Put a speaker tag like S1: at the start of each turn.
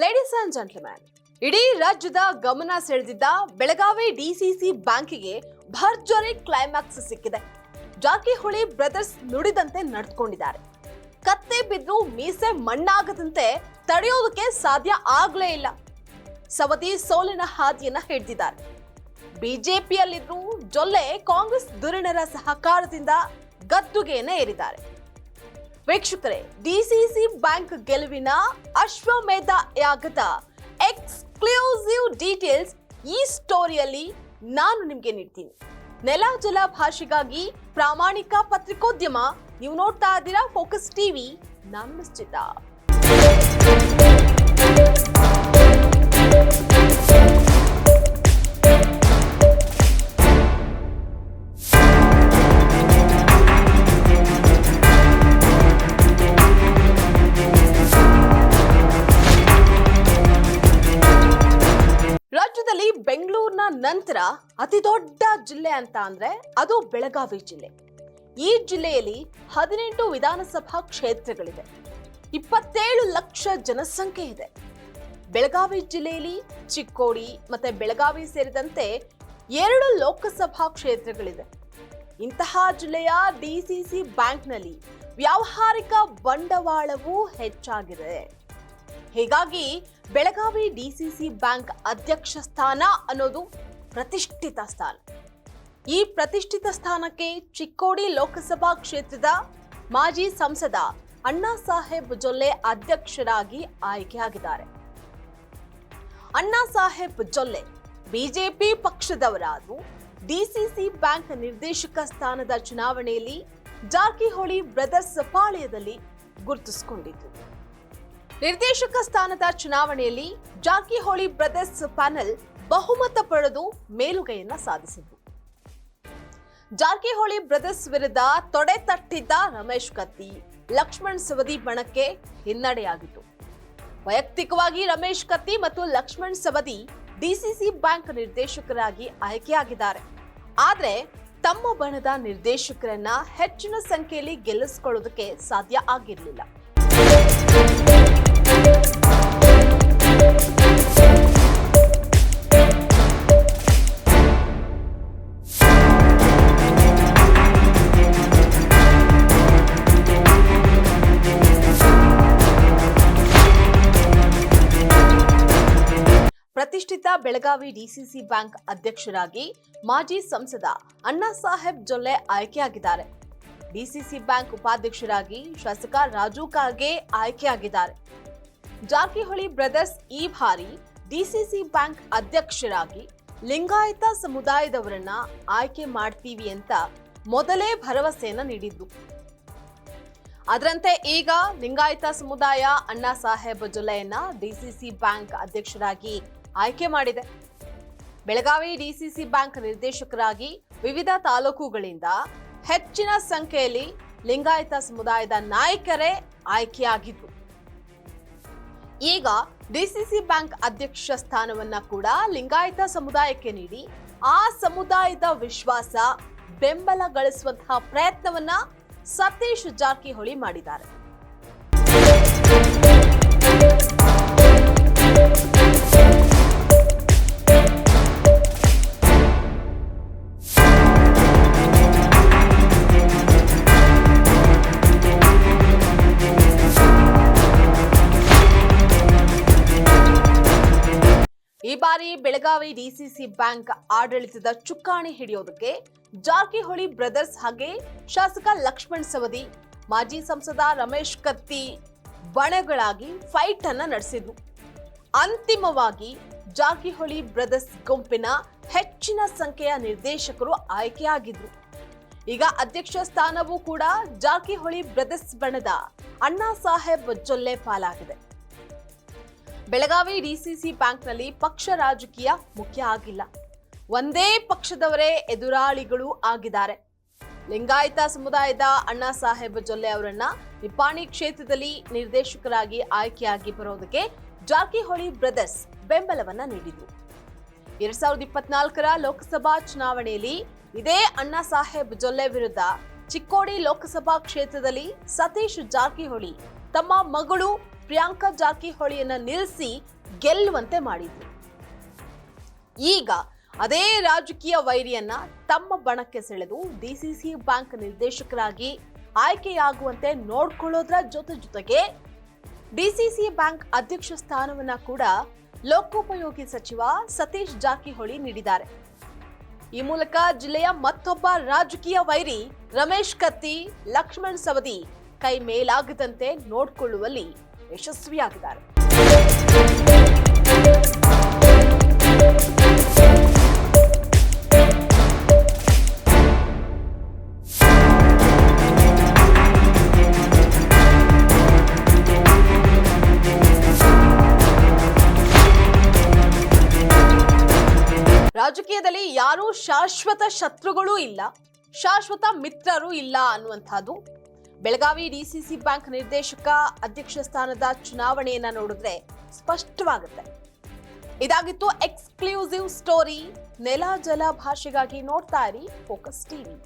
S1: Ladies and gentleman ಇಡೀ ರಾಜ್ಯದ ಗಮನ ಸೆಳೆದಿದ್ದ ಬೆಳಗಾವಿ ಡಿಸಿಸಿ ಬ್ಯಾಂಕಿಗೆ ಭರ್ಜರಿ ಕ್ಲೈಮ್ಯಾಕ್ಸ್ ಸಿಕ್ಕಿದೆ. ಜಾಕಿಹೊಳಿ ಬ್ರದರ್ಸ್ ನುಡಿದಂತೆ ನಡೆದುಕೊಂಡಿದ್ದಾರೆ ಕತ್ತೆ ಬಿದ್ದು ಮೀಸೆ ಮಣ್ಣಾಗದಂತೆ ತಡೆಯೋದಕ್ಕೆ ಸಾಧ್ಯ ಆಗ್ಲೇ ಇಲ್ಲ. ಸವದಿ ಸೋಲಿನ ಹಾದಿಯನ್ನ ಹಿಡಿದಿದ್ದಾರೆ. ಬಿಜೆಪಿಯಲ್ಲಿದ್ರು ಜೊಲ್ಲೆ ಕಾಂಗ್ರೆಸ್ ಧುರೀಣರ ಸಹಕಾರದಿಂದ ಗದ್ದುಗೆಯನ್ನ ಏರಿದ್ದಾರೆ. ವೀಕ್ಷಕರೇ ಡಿಸಿಸಿ ಬ್ಯಾಂಕ್ ಗೆಲುವಿನ ಅಶ್ವಮೇಧ ಯಾಗದ ಎಕ್ಸ್ಕ್ಲೂಸಿವ್ ಡೀಟೇಲ್ಸ್ ಈ ಸ್ಟೋರಿಯಲ್ಲಿ ನಾನು ನಿಮಗೆ ನೀಡ್ತೀನಿ. ನೆಲ ಜಲ ಭಾಷೆಗಾಗಿ ಪ್ರಾಮಾಣಿಕ ಪತ್ರಿಕೋದ್ಯಮ, ನೀವು ನೋಡ್ತಾ ಇದ್ದೀರಾ ಫೋಕಸ್ ಟಿವಿ ನಾನು ನಿಶ್ಚಿತ ನಂತರ ಅತಿ ದೊಡ್ಡ ಜಿಲ್ಲೆ ಅಂತ ಅಂದ್ರೆ ಅದು ಬೆಳಗಾವಿ ಜಿಲ್ಲೆ. ಈ ಜಿಲ್ಲೆಯಲ್ಲಿ ಹದಿನೆಂಟು ವಿಧಾನಸಭಾ ಕ್ಷೇತ್ರಗಳಿದೆ. ಇಪ್ಪತ್ತೇಳು ಲಕ್ಷ ಜನಸಂಖ್ಯೆ ಇದೆ. ಬೆಳಗಾವಿ ಜಿಲ್ಲೆಯಲ್ಲಿ ಚಿಕ್ಕೋಡಿ ಮತ್ತೆ ಬೆಳಗಾವಿ ಸೇರಿದಂತೆ ಎರಡು ಲೋಕಸಭಾ ಕ್ಷೇತ್ರಗಳಿದೆ. ಇಂತಹ ಜಿಲ್ಲೆಯ ಡಿಸಿಸಿ ಬ್ಯಾಂಕ್ನಲ್ಲಿ ವ್ಯಾವಹಾರಿಕ ಬಂಡವಾಳವೂ ಹೆಚ್ಚಾಗಿದೆ. ಹೀಗಾಗಿ ಬೆಳಗಾವಿ ಡಿಸಿಸಿ ಬ್ಯಾಂಕ್ ಅಧ್ಯಕ್ಷ ಸ್ಥಾನ ಅನ್ನೋದು ಪ್ರತಿಷ್ಠಿತ ಸ್ಥಾನ. ಈ ಪ್ರತಿಷ್ಠಿತ ಸ್ಥಾನಕ್ಕೆ ಚಿಕ್ಕೋಡಿ ಲೋಕಸಭಾ ಕ್ಷೇತ್ರದ ಮಾಜಿ ಸಂಸದ ಅಣ್ಣಾ ಸಾಹೇಬ್ ಜೊಲ್ಲೆ ಅಧ್ಯಕ್ಷರಾಗಿ ಆಯ್ಕೆಯಾಗಿದ್ದಾರೆ ಅಣ್ಣಾ ಸಾಹೇಬ್ ಜೊಲ್ಲೆ ಬಿಜೆಪಿ ಪಕ್ಷದವರಾದ್ರು ಡಿಸಿಸಿ ಬ್ಯಾಂಕ್ ನಿರ್ದೇಶಕ ಸ್ಥಾನದ ಚುನಾವಣೆಯಲ್ಲಿ ಜಾರಕಿಹೊಳಿ ಬ್ರದರ್ಸ್ ಪಾಳ್ಯದಲ್ಲಿ ಗುರುತಿಸಿಕೊಂಡಿತು ನಿರ್ದೇಶಕ ಸ್ಥಾನದ ಚುನಾವಣೆಯಲ್ಲಿ ಜಾರಕಿಹೊಳಿ ಬ್ರದರ್ಸ್ ಪ್ಯಾನೆಲ್ ಬಹುಮತ ಪಡೆದು ಮೇಲುಗೈಯನ್ನ ಸಾಧಿಸಿದ್ರು ಜಾರಕಿಹೊಳಿ ಬ್ರದರ್ಸ್ ವಿರುದ್ಧ ತೊಡೆ ತಟ್ಟಿದ್ದ ರಮೇಶ್ ಕತ್ತಿ ಲಕ್ಷ್ಮಣ್ ಸವದಿ ಬಣಕ್ಕೆ ಹಿನ್ನಡೆಯಾಗಿತ್ತು. ವೈಯಕ್ತಿಕವಾಗಿ ರಮೇಶ್ ಕತ್ತಿ ಮತ್ತು ಲಕ್ಷ್ಮಣ್ ಸವದಿ ಡಿಸಿಸಿ ಬ್ಯಾಂಕ್ ನಿರ್ದೇಶಕರಾಗಿ ಆಯ್ಕೆಯಾಗಿದ್ದಾರೆ. ಆದರೆ ತಮ್ಮ ಬಣದ ನಿರ್ದೇಶಕರನ್ನ ಹೆಚ್ಚಿನ ಸಂಖ್ಯೆಯಲ್ಲಿ ಗೆಲ್ಲಿಸಿಕೊಳ್ಳೋದಕ್ಕೆ ಸಾಧ್ಯ ಆಗಿರಲಿಲ್ಲ. ಬೆಳಗಾವಿ ಡಿಸಿಸಿ ಬ್ಯಾಂಕ್ ಅಧ್ಯಕ್ಷರಾಗಿ ಮಾಜಿ ಸಂಸದ ಅಣ್ಣಾ ಸಾಹೇಬ್ ಜೊಲ್ಲೆ ಆಯ್ಕೆಯಾಗಿದ್ದಾರೆ. ಡಿಸಿಸಿ ಬ್ಯಾಂಕ್ ಉಪಾಧ್ಯಕ್ಷರಾಗಿ ಶಾಸಕ ರಾಜು ಕಾಗೆ ಆಯ್ಕೆಯಾಗಿದ್ದಾರೆ. ಜಾರಕಿಹೊಳಿ ಬ್ರದರ್ಸ್ ಈ ಬಾರಿ ಡಿಸಿಸಿ ಬ್ಯಾಂಕ್ ಅಧ್ಯಕ್ಷರಾಗಿ ಲಿಂಗಾಯತ ಸಮುದಾಯದವರನ್ನ ಆಯ್ಕೆ ಮಾಡ್ತೀವಿ ಅಂತ ಮೊದಲೇ ಭರವಸೆಯನ್ನ ನೀಡಿದ್ದು. ಅದರಂತೆ ಈಗ ಲಿಂಗಾಯತ ಸಮುದಾಯ ಅಣ್ಣಾ ಸಾಹೇಬ್ ಜೊಲ್ಲೆಯನ್ನ ಡಿಸಿಸಿ ಬ್ಯಾಂಕ್ ಅಧ್ಯಕ್ಷರಾಗಿ ಆಯ್ಕೆ ಮಾಡಿದೆ. ಬೆಳಗಾವಿ ಡಿಸಿಸಿ ಬ್ಯಾಂಕ್ ನಿರ್ದೇಶಕರಾಗಿ ವಿವಿಧ ತಾಲೂಕುಗಳಿಂದ ಹೆಚ್ಚಿನ ಸಂಖ್ಯೆಯಲ್ಲಿ ಲಿಂಗಾಯತ ಸಮುದಾಯದ ನಾಯಕರೇ ಆಯ್ಕೆಯಾಗಿದ್ದು. ಈಗ ಡಿಸಿಸಿ ಬ್ಯಾಂಕ್ ಅಧ್ಯಕ್ಷ ಸ್ಥಾನವನ್ನ ಕೂಡ ಲಿಂಗಾಯತ ಸಮುದಾಯಕ್ಕೆ ನೀಡಿ ಆ ಸಮುದಾಯದ ವಿಶ್ವಾಸ, ಬೆಂಬಲ ಗಳಿಸುವಂತಹ ಪ್ರಯತ್ನವನ್ನ ಸತೀಶ್ ಜಾರಕಿಹೊಳಿ ಮಾಡಿದ್ದಾರೆ. ಬಾರಿ ಬೆಳಗಾವಿ ಡಿಸಿಸಿ ಬ್ಯಾಂಕ್ ಆಡಳಿತದ ಚುಕ್ಕಾಣಿ ಹಿಡಿಯೋದಕ್ಕೆ ಜಾರಕಿಹೊಳಿ ಬ್ರದರ್ಸ್ ಹಾಗೆ ಶಾಸಕ ಲಕ್ಷ್ಮಣ್ ಸವದಿ, ಮಾಜಿ ಸಂಸದ ರಮೇಶ್ ಕತ್ತಿ ಬಣಗಳಾಗಿ ಫೈಟ್ ಅನ್ನ ನಡೆಸಿದ್ರು. ಅಂತಿಮವಾಗಿ ಜಾರಕಿಹೊಳಿ ಬ್ರದರ್ಸ್ ಗುಂಪಿನ ಹೆಚ್ಚಿನ ಸಂಖ್ಯೆಯ ನಿರ್ದೇಶಕರು ಆಯ್ಕೆಯಾಗಿದ್ರು. ಈಗ ಅಧ್ಯಕ್ಷ ಸ್ಥಾನವೂ ಕೂಡ ಜಾರಕಿಹೊಳಿ ಬ್ರದರ್ಸ್ ಬಣದ ಅಣ್ಣಾ ಸಾಹೇಬ್ ಜೊಲ್ಲೆ ಪಾಲಾಗಿದೆ. ಬೆಳಗಾವಿ ಡಿಸಿಸಿ ಬ್ಯಾಂಕ್ನಲ್ಲಿ ಪಕ್ಷ ರಾಜಕೀಯ ಮುಖ್ಯ ಆಗಿಲ್ಲ. ಒಂದೇ ಪಕ್ಷದವರೇ ಎದುರಾಳಿಗಳು ಆಗಿದ್ದಾರೆ. ಲಿಂಗಾಯತ ಸಮುದಾಯದ ಅಣ್ಣಾ ಸಾಹೇಬ್ ಜೊಲ್ಲೆ ಅವರನ್ನ ನಿಪ್ಪಾಣಿ ಕ್ಷೇತ್ರದಲ್ಲಿ ನಿರ್ದೇಶಕರಾಗಿ ಆಯ್ಕೆಯಾಗಿ ಬರೋದಕ್ಕೆ ಜಾರಕಿಹೊಳಿ ಬ್ರದರ್ಸ್ ಬೆಂಬಲವನ್ನ ನೀಡಿದ್ರು. ಎರಡ್ ಸಾವಿರದ ಇಪ್ಪತ್ನಾಲ್ಕರ ಲೋಕಸಭಾ ಚುನಾವಣೆಯಲ್ಲಿ ಇದೇ ಅಣ್ಣಾ ಸಾಹೇಬ್ ಜೊಲ್ಲೆ ವಿರುದ್ಧ ಚಿಕ್ಕೋಡಿ ಲೋಕಸಭಾ ಕ್ಷೇತ್ರದಲ್ಲಿ ಸತೀಶ್ ಜಾರಕಿಹೊಳಿ ತಮ್ಮ ಮಗಳು ಪ್ರಿಯಾಂಕಾ ಜಾರಕಿಹೊಳಿಯನ್ನ ನಿಲ್ಲಿಸಿ ಗೆಲ್ಲುವಂತೆ ಮಾಡಿದ್ರು. ಈಗ ಅದೇ ರಾಜಕೀಯ ವೈರಿಯನ್ನ ತಮ್ಮ ಬಣಕ್ಕೆ ಸೆಳೆದು ಡಿಸಿಸಿ ಬ್ಯಾಂಕ್ ನಿರ್ದೇಶಕರಾಗಿ ಆಯ್ಕೆಯಾಗುವಂತೆ ನೋಡ್ಕೊಳ್ಳೋದ್ರ ಜೊತೆ ಜೊತೆಗೆ ಡಿಸಿಸಿ ಬ್ಯಾಂಕ್ ಅಧ್ಯಕ್ಷ ಸ್ಥಾನವನ್ನ ಕೂಡ ಲೋಕೋಪಯೋಗಿ ಸಚಿವ ಸತೀಶ್ ಜಾರಕಿಹೊಳಿ ನೀಡಿದ್ದಾರೆ. ಈ ಮೂಲಕ ಜಿಲ್ಲೆಯ ಮತ್ತೊಬ್ಬ ರಾಜಕೀಯ ವೈರಿ ರಮೇಶ್ ಕತ್ತಿ, ಲಕ್ಷ್ಮಣ್ ಸವದಿ ಕೈ ಮೇಲಾಗದಂತೆ ನೋಡಿಕೊಳ್ಳುವಲ್ಲಿ ಯಶಸ್ವಿಯಾಗಿದ್ದಾರೆ ರಾಜಕೀಯದಲ್ಲಿ ಯಾರೂ ಶಾಶ್ವತ ಶತ್ರುಗಳೂ ಇಲ್ಲ ಶಾಶ್ವತ ಮಿತ್ರರು ಇಲ್ಲ ಅನ್ನುವಂಥದ್ದು ಬೆಳಗಾವಿ ಡಿಸಿಸಿ ಬ್ಯಾಂಕ್ ನಿರ್ದೇಶಕ ಅಧ್ಯಕ್ಷ ಸ್ಥಾನದ ಚುನಾವಣೆಯನ್ನ ನೋಡಿದ್ರೆ ಸ್ಪಷ್ಟವಾಗುತ್ತೆ. ಇದಾಗಿತ್ತು ಎಕ್ಸ್ಕ್ಲೂಸಿವ್ ಸ್ಟೋರಿ. ನೆಲ ಜಲ ಭಾಷೆಗಾಗಿ ನೋಡ್ತಾ ಇರಿ ಫೋಕಸ್ ಟಿವಿ